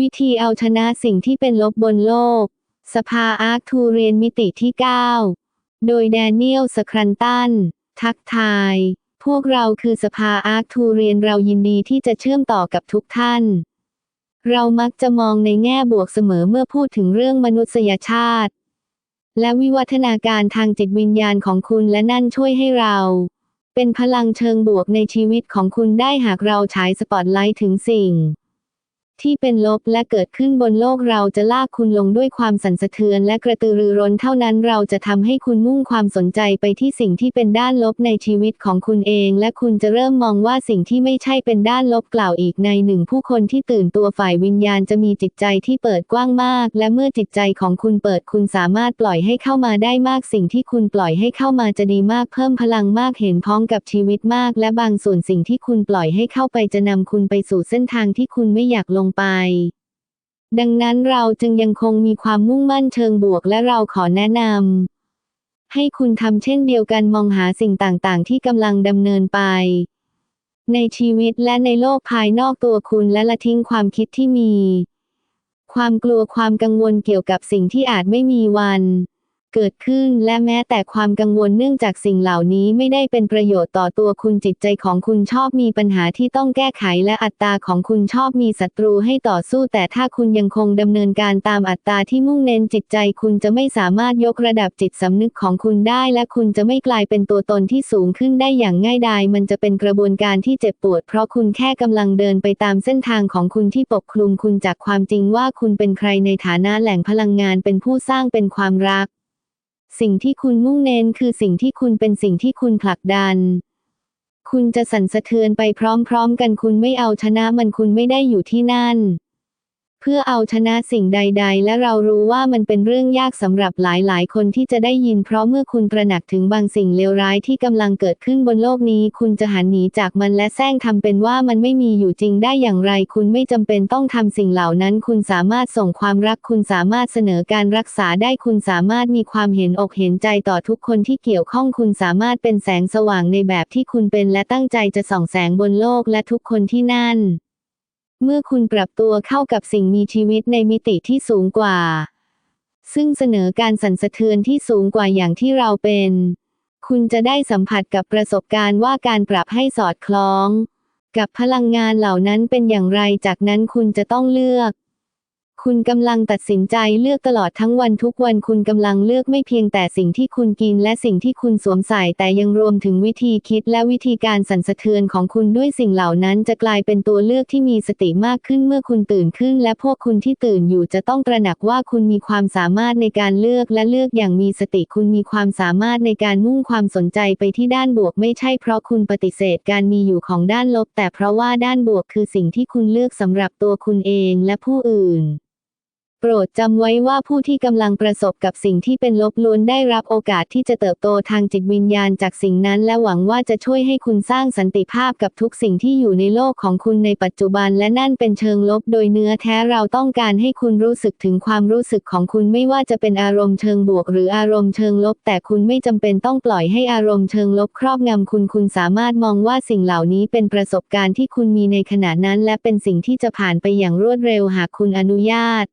วิธีเอาชนะสิ่งที่เป็นลบบนโลก สภาอาร์คทูเรียนมิติที่ 9 โดยแดเนียลสครันตัน ทักทาย พวกเราคือสภาอาร์คทูเรียนเรายินดีที่จะเชื่อมต่อกับทุกท่าน เรามักจะมองในแง่บวกเสมอเมื่อพูดถึงเรื่องมนุษยชาติ และวิวัฒนาการทางจิตวิญญาณของคุณและนั่นช่วยให้เรา เป็นพลังเชิงบวกในชีวิตของคุณได้หากเราฉายสปอตไลท์ถึงสิ่ง ที่เป็นลบและเกิดขึ้นบนโลกเราจะลากคุณลงด้วยความสั่นสะเทือนและกระตือรือร้นเท่านั้นเราจะทำให้คุณมุ่งความสนใจไปที่สิ่งที่เป็นด้านลบในชีวิตของคุณเอง และคุณจะเริ่มมองว่าสิ่งที่ไม่ใช่เป็นด้านลบกล่าวอีกในหนึ่ง ผู้คนที่ตื่นตัวฝ่ายวิญญาณจะมีจิตใจที่เปิดกว้างมาก และเมื่อจิตใจของคุณเปิดคุณสามารถปล่อยให้เข้ามาได้มากสิ่งที่คุณปล่อยให้เข้ามาจะดีมากเพิ่มพลังมากเห็นพ้องกับชีวิตมาก และบางส่วนสิ่งที่คุณปล่อยให้เข้าไปจะนำคุณไปสู่เส้นทางที่คุณไม่อยากลงไป ดังนั้นเราจึงยังคงมีความมุ่งมั่นเชิงบวกและเราขอแนะนำให้คุณทำเช่นเดียวกันมองหาสิ่งต่างๆ ที่กำลังดำเนินไป ในชีวิตและในโลกภายนอกตัวคุณและละทิ้งความคิดที่มี ความกลัวความกังวลเกี่ยวกับสิ่งที่อาจไม่มีวัน เกิดขึ้น และแม้แต่ความกังวลเนื่องจากสิ่งเหล่านี้ไม่ได้เป็นประโยชน์ต่อตัวคุณจิตใจของคุณชอบมีปัญหาที่ต้องแก้ไขและอัตตาของคุณชอบมีศัตรูให้ต่อสู้ แต่ถ้าคุณยังคงดำเนินการตามอัตตาที่มุ่งเน้นจิตใจ คุณจะไม่สามารถยกระดับจิตสำนึกของคุณได้ และคุณจะไม่กลายเป็นตัวตนที่สูงขึ้นได้อย่างง่ายดายมันจะเป็นกระบวนการที่เจ็บปวด เพราะคุณแค่กำลังเดินไปตามเส้นทางของคุณที่ปกคลุมคุณจากความจริงว่าคุณเป็นใครในฐานะแหล่งพลังงานเป็นผู้สร้างเป็นความรัก สิ่งที่คุณมุ่งเน้นคือสิ่งที่คุณเป็นสิ่งที่คุณผลักดัน คุณจะสั่นสะเทือนไปพร้อมๆ กันคุณไม่เอาชนะมันคุณไม่ได้อยู่ที่นั่น พื่อเอาชนะสิ่งใด ๆ และเรารู้ว่ามันเป็นเรื่องยากสำหรับหลายๆ คนที่จะได้ยินเพราะเมื่อคุณตระหนักถึงบางสิ่งเลวร้ายที่กำลังเกิดขึ้นบนโลกนี้ คุณจะหันหนีจากมันและแซงทำเป็นว่ามันไม่มีอยู่จริงได้อย่างไร คุณไม่จำเป็นต้องทำสิ่งเหล่านั้น คุณสามารถส่งความรัก คุณสามารถเสนอการรักษาได้ คุณสามารถมีความเห็นอกเห็นใจต่อทุกคนที่เกี่ยวข้อง คุณสามารถเป็นแสงสว่างในแบบที่คุณเป็น และตั้งใจจะส่องแสงบนโลกและทุกคนที่นั่น เมื่อคุณปรับตัวเข้ากับสิ่งมีชีวิตในมิติที่สูงกว่า ซึ่งเสนอการสั่นสะเทือนที่สูงกว่าอย่างที่เราเป็น คุณจะได้สัมผัสกับประสบการณ์ว่าการปรับให้สอดคล้อง กับพลังงานเหล่านั้นเป็นอย่างไรจากนั้นคุณจะต้องเลือก คุณกำลังตัดสินใจเลือกตลอดทั้งวันทุกวันคุณกำลังเลือกไม่เพียงแต่สิ่งที่คุณกินและสิ่งที่คุณสวมใส่แต่ยังรวมถึงวิธีคิดและวิธีการสั่นสะเทือนของคุณด้วยสิ่งเหล่านั้นจะกลายเป็นตัวเลือกที่มีสติมากขึ้นเมื่อคุณตื่นขึ้น และพวกคุณที่ตื่นอยู่จะต้องตระหนักว่าคุณมีความสามารถในการเลือกและเลือกอย่างมีสติคุณมีความสามารถในการมุ่งความสนใจไปที่ด้านบวก ไม่ใช่เพราะคุณปฏิเสธการมีอยู่ของด้านลบ แต่เพราะว่าด้านบวกคือสิ่งที่คุณเลือกสำหรับตัวคุณเองและผู้อื่น ปรดจำไว้ว่าผู้ที่กำลังประสบกับสิ่งที่เป็นลบล้วนได้รับโอกาสที่จะเติบโตทางจิตวิญญาณจากสิ่งนั้น และหวังว่าจะช่วยให้คุณสร้างสันติภาพกับทุกสิ่งที่อยู่ในโลกของคุณในปัจจุบัน และนั่นเป็นเชิงลบโดยเนื้อแท้เราต้องการให้คุณรู้สึกถึงความรู้สึกของคุณไม่ว่าจะเป็นอารมณ์เชิงบวก หรืออารมณ์เชิงลบ แต่คุณไม่จำเป็นต้องปล่อยให้อารมณ์เชิงลบครอบงำคุณคุณสามารถมองว่าสิ่งเหล่านี้เป็นประสบการณ์ที่คุณมีในขณะนั้น และเป็นสิ่งที่จะผ่านไปอย่างรวดเร็วหากคุณอนุญาต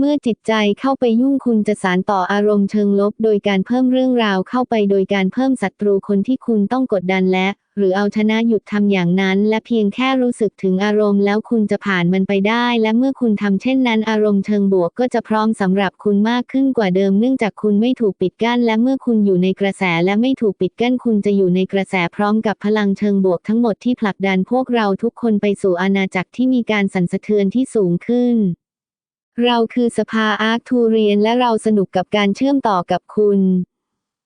เมื่อจิตใจเข้าไปยุ่งคุณจะสารต่ออารมณ์เชิงลบ โดยการเพิ่มเรื่องราวเข้าไปโดยการเพิ่มศัตรูคนที่คุณต้องกดดันและ หรือเอาชนะหยุดทำอย่างนั้น และเพียงแค่รู้สึกถึงอารมณ์แล้วคุณจะผ่านมันไปได้ และเมื่อคุณทำเช่นนั้น อารมณ์เชิงบวกก็จะพร้อมสำหรับคุณมากขึ้นกว่าเดิมเนื่องจากคุณไม่ถูกปิดกั้น และเมื่อคุณอยู่ในกระแสและไม่ถูกปิดกั้นคุณจะอยู่ในกระแสพร้อมกับพลังเชิงบวกทั้งหมดที่ผลักดันพวกเราทุกคนไปสู่อาณาจักรที่มีการสั่นสะเทือนที่สูงขึ้น เราคือสภาอาร์คทูเรียนและเราสนุกกับการเชื่อมต่อกับคุณ